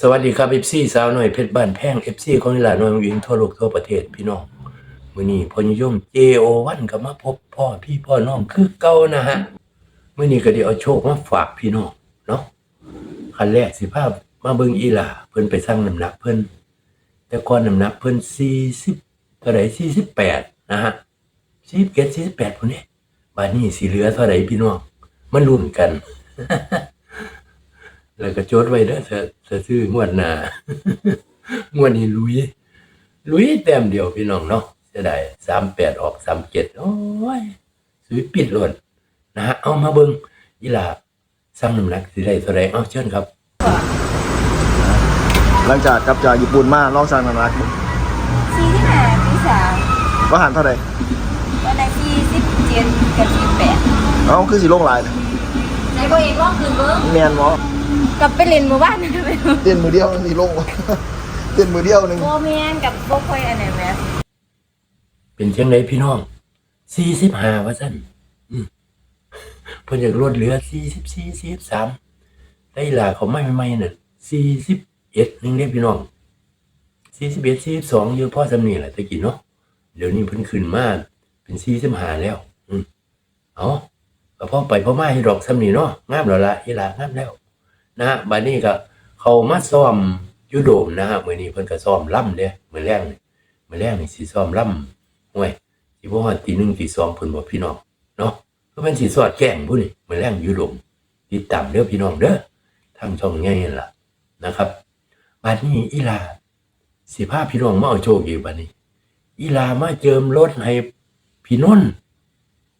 สวัสดีครับเอฟซีสาวหน่อยเพชรบ้านแพงเอฟซีของอีหลานน้อยหญิงทั่วโลกทั่วประเทศพี่น้องมื้อนี้พอนิยม JO1 ก็มาพบพ่อพี่พ่อน้องคือเก่านะฮะมื้อนี้ก็ได้เอาโชคมาฝากพี่น้องเนาะคันแรกสิพาพมาเบิ่งอีหล่าเพิ่นไปสั่งน้ำหนักเพิ่นแต่ก่อนน้ำหนักเพิ่น40เท่าไหร่48นะฮะ47 48พุ่นนี่บัดนี้สิเหลือเท่าไหร่พี่น้องมาลุ้นกัน แล้วก็จดไว้เด้อเธอเธอซื้องวดหน้างวดนี้ลุย ลุยแต้มเดียวพี่น้องเนาะจะได้สามแปดออกสามเจ็ดโอ้ยสวยปิดหล่นนะฮะเอามาเบิงยีหลาสร้างน้ำหนักสิได้เท่าไรเอาเชิญครับ หลังจากกลับจากญี่ปุ่นมาลองสั่งน้ำหนักสี่ที่หาที่สามว่าหันเท่าไหร่วันไหนที่สิบเจ็ดกับสิบแปดเอ้าคือสิลงหลายนะในโบเอกรอบคืนเบิ้งแมนบ่ กับไปเล่นหมู่บ้านนะไปเต้นมือเดียวนึงสิลงเต้นมือเดียวหนึงโบแมนกับโบคอยอันไหนแมเป็นเช่นไรพี่น้องสี่สิบห้าว่าสั้นอืมเพิ่นอยากลดเหลือสี่สิบสี่สี่สิบสามได้หลาเขาไม่ไม่ไม่น่ะสี่สิบเอ็ดนึงเด้พี่น้องสี่สิบเอ็ดสี่สิบสองอยู่พ่อสำนีแหละตะกี้เนาะเดี๋ยวนี้เพิ่นขึ้นมาเป็นสี่สิบห้าแล้ว อืมเอาก็พ่อไปพ่อมาให้ดอกสำนีเนาะงามแล้วละอีหลางามแล้ว นะฮะบัดนี้ก็เขามาซ้อมยูโดมนะฮะมื้อนี้เพิ่นก็ซ้อมล่ำเด้มื้อแรกนี่มื้อแรกนี่สิซ้อมล่ำห่วยสิบ่ฮอดตีหนึ่งตีสองเพิ่นบ่พี่น้องเนาะก็เป็นสิสอดแกล้งผู้นี่มื้อแรกยูโดมติดตามเด้อพี่น้องเด้อทางช่องใหญ่นั่นล่ะนะครับบัดนี้อีลาสิพาพี่น้องมาเอาโชคอีกบัดนี้ อีลามาเจิมรถให้พี่นนท์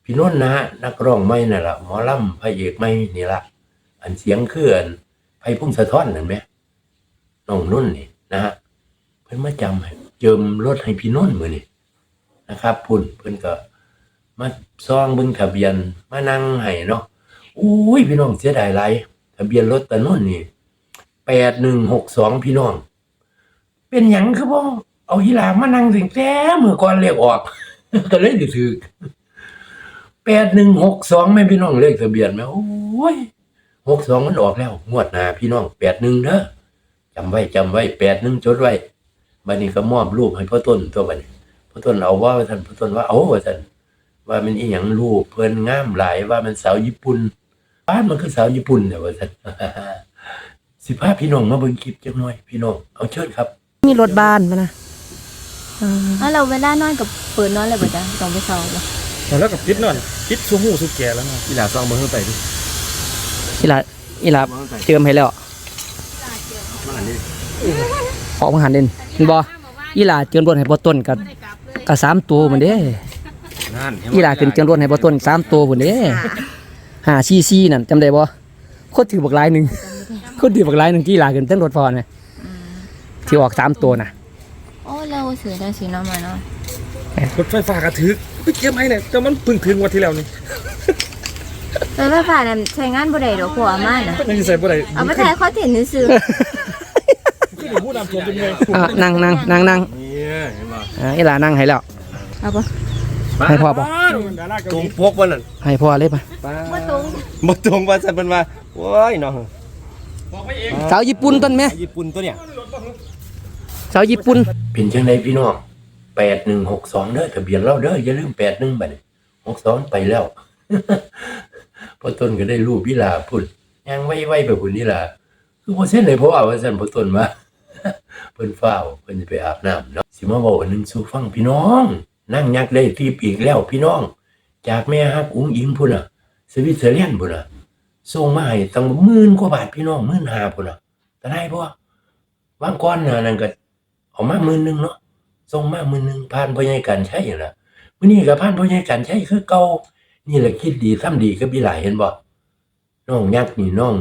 พี่นนท์นะฮะนักร้องใหม่นั่นล่ะหมอลำพระเอกใหม่นี่ล่ะ อันเสียงคืออันไพ่พุ่งสะท้อนนั่นไหมน้องนุ่นนี่นะฮะเพิ่นมาจำให้เจิมรถให้พี่นุ่นมือนี่นะครับพุ่นเพิ่นก็มาซองเบิ่งทะเบียนมานั่งให้เนาะอุ้ยพี่น้องเสียดายหลายทะเบียนรถตะนุ่นนี่แปดหนึ่งหกสองพี่น้อง เป็นหยังคือบ่เอาอีหลามานั่งถึงแต่มือก่อนเรียกออก ก็เลยถือแปดหนึ่งหกสองไม่พี่น้องเลขทะเบียนไหมโอ้ย หกสองมันออกแล้วงวดหน้าพี่น้องแปดหนึ่งเด้อจำไว้จำไว้แปดหนึ่งจดไว้บัดนี้ก็มอบรูปให้พ่อต้นตัวบัดนี้พ่อต้นเอาว่าว่าท่านพ่อต้นว่าเอาว่าท่านว่ามันอีหยังรูปเพิ่นงามหลายว่ามันสาวญี่ปุ่นบ้านมันคือสาวญี่ปุ่นแต่ว่าท่านสิพาพี่น้องมาเบิ่งคลิปจักหน่อย พี่น้องเอาเชิญครับ มีรถบ้านมานะแล้วเราเวลานอนกับเปิดนอนเลยบ่จ้ะต้องไปเศร้าบ่แล้วกับพิษนอนพิษสูหูสุดแก่แล้วเนาะอีหลาซองมือขึ้นไปดิ อีหลาอีหลาเจิมให้แล้วออกมาหันเด่นเห็นบ่อีหลาเจิมรถให้บ่ต้นกับกับสามตัวเหมือนเด้นั่นอีหลาขึ้นเจิมรถให้บ่ต้นสามตัวเหมือนเด้หาซีซีนั่นจำได้บ่โคตรถือบักหลายหนึงโคตรถือบักหลายหนึงที่อีหลาขึ้นเต้นรถพอน่ะที่ออกสามตัวน่ะโอ้เราเสือได้สีน้ำมาเนาะรถไฟฟ้ากระทึกไปเก็บให้เนี่ยแต่มันเพึ่งถึงวันที่แล้วนี่ แต่ไฟฟ้านั่นใช้งานบ่ได้ดอกผัวมาน่ะยังสิใส่บ่ได้เอามาถ่ายคอนเทนต์ซื่อคือเดี๋ยวผู้นำตัวเป็นไงอะนั่งนั่งนั่งนั่งเนี่ยเห็นป่ะอ่าอีหลานั่งให้แล้ว ๆเอาบ่ให้พ่อบ่ดาราเกาตรหงลีพวกวันนั้นให้พ่อเลยป่ะบ่ตรงบ่ตรงว่าจะเป็นว่าโอ้ยเนาะบอกไปเองสาวญี่ปุ่นต้นแม่ญี่ปุ่นตัวเนี้ยสาวญี่ปุ่นเป็นจังไดพี่น้องแปดหนึ่งหกสองเด้อทะเบียนเราเด้ออย่าลืมแปดหนึ่งบัดนี้หกสองไปแล้ว พอต้นก็ได้รูปวิลาพุ่นยังไว้ไว้ไปพุ่นนี่ล่ะคือพอเส้นเลยเพราะว่าว่าซั่นพอต้นว่าเพิ่นฟ้าวเพิ่นจะไปอาบน้ำเนาะสิมาบอกอันหนึ่งสู่ฟังพี่น้อง นั่งยักได้ทีบอีกแล้วพี่น้อง จากแม่ฮักอุ้งอิงพุ่นน่ะสวิตเซอร์แลนด์พุ่นน่ะส่งมาให้ตั้งหมื่นกว่าบาทพี่น้องหมื่นห้าพุ่นน่ะแต่ได้บ่วางก้อนน่ะนั่นก็เอามาหมื่นหนึ่งเนาะส่งมาหมื่นหนึ่งผ่านพ่อใหญ่กันใช่ล่ะมื้อนี้ก็ผ่านพ่อใหญ่กันใช่คือเก่า นี่แหละคิดดีทำดีกับพี่หลายเห็นบ่น้องยักษ์นี่น้อง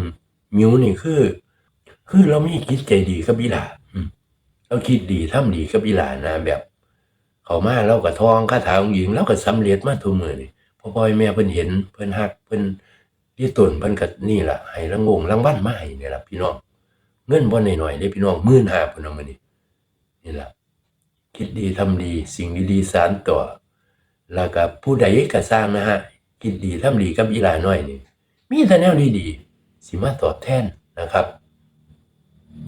มิวนี่คือ คือเรามีคิดใจดีกับพี่หลาเราคิดดีทำดีกับพี่หลานะแบบ เขามาเราก็ทองคาถาของหญิงเราก็สำเร็จมาทุกมือนี่พ่อพ่อยแม่เพิ่นเห็นเพิ่นฮักเพิ่นที่ตนเพิ่นก็นี่ล่ะให้รางงรางวัลมาให้นี่ล่ะพี่น้องเงินบ่น้อยๆเด้พี่น้อง15,000พุ่นน่ะมื้อนี้นี่ล่ะคิดดีทำดี สิ่งดีๆสานต่อ แล้วก็ผู้ใดก็สร้างนะฮะคิดดีทำดีกับอีหลาน้อยนี่มีแต่แนวดีๆสิมาตอบแทนนะครับ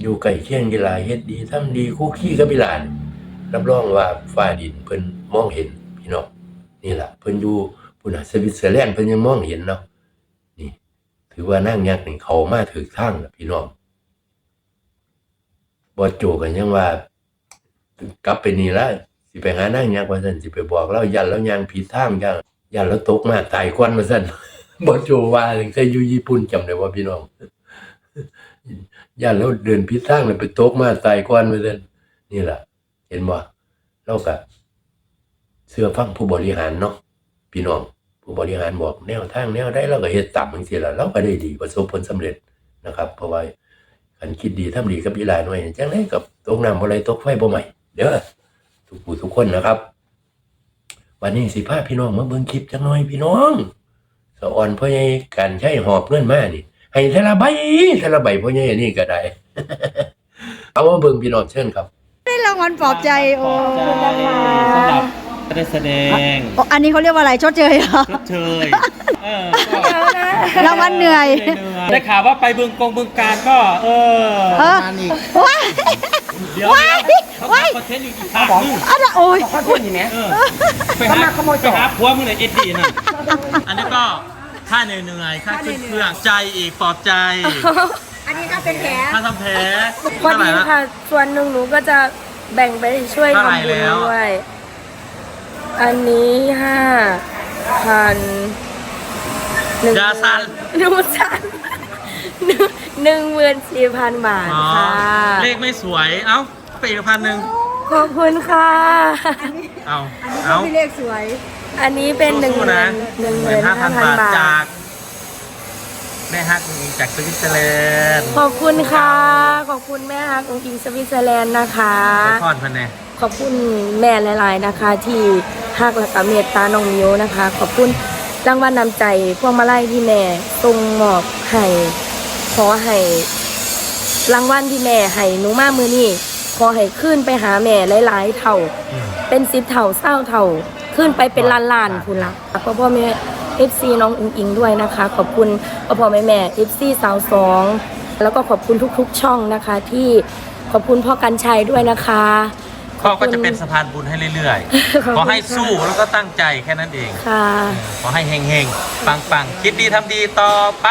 อยู่ใกล้เคียงกีฬาเฮ็ดดีทำดีคู่ขี้กับกีฬานรับรองว่าฟ้าดินเพิ่นมองเห็นพี่น้องนี่แหละเพิ่นอยู่พุ่นน่ะสวิตเซอร์แลนด์เพิ่นยังมองเห็นเนาะนี่ ถือว่านั่งยักษ์นี่เขามาถึงทางแล้วพี่น้องบ่โจกันยังว่ากลับไปนี่ละ สิไปหานั่งยักษ์ว่าซั่นสิไปบอกเรายันแล้วยังผิดทางยันยันแล้วตกมาตายควันว่าซั่นบ่โจว่าจังไดอยู่ญี่ปุ่นจำได้ว่าพี่น้องย่านเราเดินพิษทางเลยไปตกมาตายก่อนไปเดินนี่แหละเห็นบ่เราก็เสื้อฟังผู้บริหารเนาะพี่น้อง ผู้บริหารบอกแนวทางแนวได้เราก็เฮ็ดตามจังซี่ล่ะเราก็ได้ดีประสบผลสำเร็จนะครับ เพราะว่าคันคิดดีทำดีกับอีหลาหน่อยจังไดกับตกน้ำบ่ไหลตกไฟบ่ไหม้เด้อ ทุกผู้ทุกคนนะครับ วันนี้สิพาพี่น้องมาเบิ่งคลิปจังหน่อยพี่น้องสะอ่อนพ่อใหญ่การใช้หอบเงินมานี่ให้เทละใบเทละใบพ่อใหญ่นี่ก็ได้ เอามาเบิ่งพี่น้องเชิญครับ ได้รางวัลปลอบใจโอ้สำหรับได้แสดงโอ้อันนี้เขาเรียกว่าอะไรชดเชยเหรอชดเชยเออก็รางวัลเหนื่อย ได้ข่าวว่าไปบึงกงบึงการก็ เออเออว้ายเดี๋ยวว้ายเขาว้ายทำคอนเทนต์อีกทางนึงอันนั้นโอ้ยเออไปหาไปหาผัวมึงเลยเอ็ดดี้น่ะอันนี้ก็ค่าเหนื่อยๆค่าขึ้นเครื่องใจอีกปลอบใจ อันนี้ก็เป็นแผลค่าทำแผลพอเท่าไหดีร่ละค่ะ ส่วนหนึ่งหนูก็จะแบ่งไปช่วยเท่าไหร่ทำบุญแล้วด้วย อันนี้ห้าพันหนึ่งยาซันหนูสัน หนึ่งหนึ่งหมื่นสี่พันบาทอ๋อค่ะ เลขไม่สวย เอ้าไปอีกพันหนึ่งขอบคุณค่ะเอาเอาพี่เลขสวย อันนี้เป็นหนึ่งหสู้มื่ๆนะนหนึ่งหมื่นห้าพันบาทบาจาทกแม่ฮักจากสวิตเซอร์แลนด์ขอบคุณค่ะ ขอบคุณแม่ฮักของอิงสวิตเซอร์แลนด์นะคะพรพันแน่ขอบคุณแม่หลาย ๆ นะคะ ที่ฮักและก็เมตตาน้องมิวนะคะ ขอบคุณรางวัลนำใจพวงมาลัยที่แม่ทรงมอบให้ ขอให้รางวัลที่แม่ให้หนูมามือนี้ขอให้ขึ้นไปหาแม่หลายๆเท่า เป็นสิบเท่าเศร้าเท่า ขึ้นไปเป็นล้านล้านๆคุณละพ่อพ่อแม่เอฟซีน้องอุงอิงด้วยนะคะ ขอบคุณพ่อพ่อแม่แม่เอฟซีสาวสองแล้วก็ขอบคุณทุกๆช่องนะคะ ที่ขอบคุณพ่อกันชัยด้วยนะคะพ่อก็จะเป็นสะพานบุญให้เรื่อยๆ ขอให้สู้แล้วก็ตั้งใจแค่นั้นเองค่ะขอให้เฮงๆ ปังๆ คิดดีทำดีต่อไป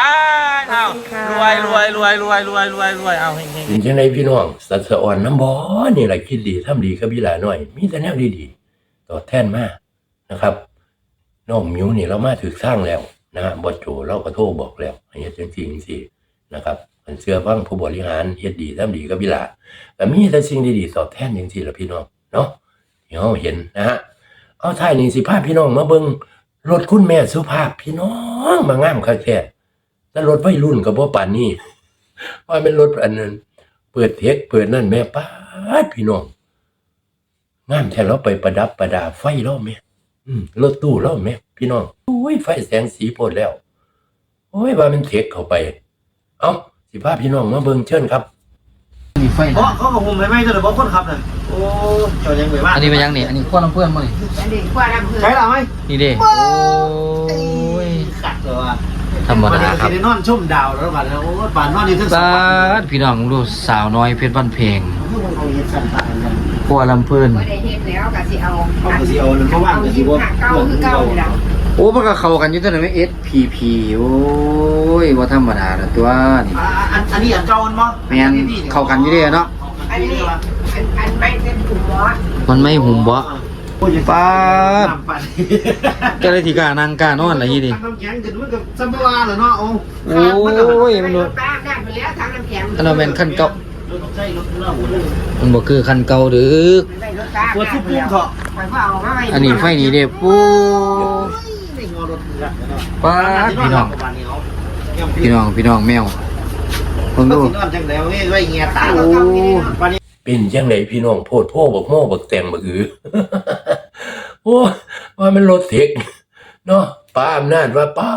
เอาขอบคุณค่ะร วยรวยรวยรวยรวยรวยรวยเอาเฮงเป็นจังไดพี่น้องสัตว์สะอ่อนน้ำบ่นี่แหละคิดดีทำดีกับอีหลาหน่อย มีแต่แนวดีๆตอบแทนมากนะครับน้องมิวนี่เรามาถึงสร้างแล้วนะฮะบอโจเราก็โทรบอกแล้วให้เฮ็ดจังซี่จังซี่นะครับมันเชื่อฟังผู้บริหารเฮ็ดดีทำดีกับอีหลาก็มีแต่สิ่งดีๆตอบแทนจังซี่ล่ะพี่น้องเนาะที่เราเห็นนะฮะเอาท้ายนี้สิพาพี่น้องมาเบิ่งรถคุณแม่สุภาพพี่น้องมางามคักแท้ แต่รถวัยรุ่นก็บ่ปานนี้ว่าเป็นรถอันนั้น เปิดเทคเปิดนั่นแม่ป้าดพี่น้องงามแท้เราไปประดับประดาไฟเราแม่อืมรถตู้เราแม่พี่น้องโอ้ยไฟแสงสีโพดแล้ว โอ้ยว่ามันเทคเข้าไป เอาสิพาพี่น้องมาเบิ่งเชิญครับเพราะเขาบอกผมไม่ไม่จะเลยบอกคนขับน่ะโอ้เจ้ายังไงบ้างอันนี้เป็นยังนี่อันนี้ขั้วน้ำเพื่อนมั้งใช่หรือไม่นี่เด้โอ้ ยขัดเลยว่ะธรรมดาครับเดี๋ยวนอนชุ่มดาวแล้วบัดแล้วโอ้บานนอนอยู่ทั้งสองบ้าวันดพี่น้องดูสาวน้อยเพชรบ้านเพลงเขาเฮ็ดสั่นตายกันขั้วลำเพื่อนได้เฮ็ดแล้วก็สิเอาเขาก็สิเอาหรือเขาว่างก็สิบ่เก่าคือเก่าอยู่แล้วโอ้มันก็เข้ากันอยู่ตัวนั้นไหม SPP โอ้ยว่าธรรมดาละตัวนี่อ่าอันอันนี้อันเก่ามันบ่แม่นเข้ากันอยู่เด้เนาะอันนี้อันอันไม่เป็นถุงหมอมันไม่หุ่มบ่ ปาดน้ำปั่นก็เลยที่กล้านั่งกล้านอนอะไรยี่ดิน้ำแข็งขึ้นมันก็ซัมบวาเหรอเนาะโอ้โอ้ยมันรบ่ถป้าได้ไปแล้วทางน้ำแข็งอันนั้นเป็นขั้นเก่ารถใช่รถเล่าหมดเลยมันบ่คือขั้นเก่าหรือได้รถป้าเปิดทุกปุ่มเถอะไปก็เอามาไว้อันนี้ไฟนี้เด้ปูไม่งอรถเนาะป้าดพี่น้องพี่น้องพี่น้องแมวผมดูดูนอนจังได๋เว้ยไว้เงียตาโอ้วันนี้ เป็นจังไดพี่น้องโพดโพบักโม่บักแตงบักอือโอ้ว่ามันรถเทคเนาะป้าอำนาจว่าป้า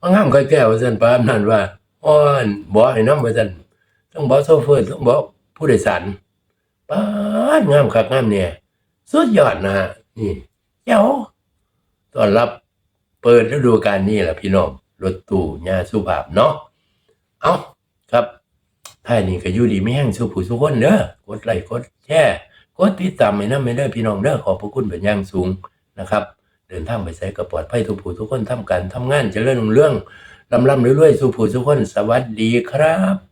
มางามใค่อยแก้วว่าซั่นป้าอำนาจว่าอ้อนบ่ให้นำว่าซั่นต้องบอโซเฟอร์ต้องบอกผู้โดยสารป้างามคักงามเนี่ยสุดยอดนะฮะนี่เจ้าตอนรับเปิดฤดูกาลนี้แหละพี่น้องรถตู้ญาสุภาพเนาะเอาครับ ท้ายนี้ก็อยู่ดีไม่แห้งสู้ผู้สุคนเด้อกดไลค์กดแชร์กดติดตามไม่นำไม่เด้อพี่น้องเด้อขอบพระคุณเป็นอย่างสูงนะครับ เดินทางไปใสก็ปลอดภัยทุกผู้ทุกคนทำการทำงานเจริญรุ่งเรื่องลำลำเรื่อยๆสู้ผู้ทุกคนสวัสดีครับ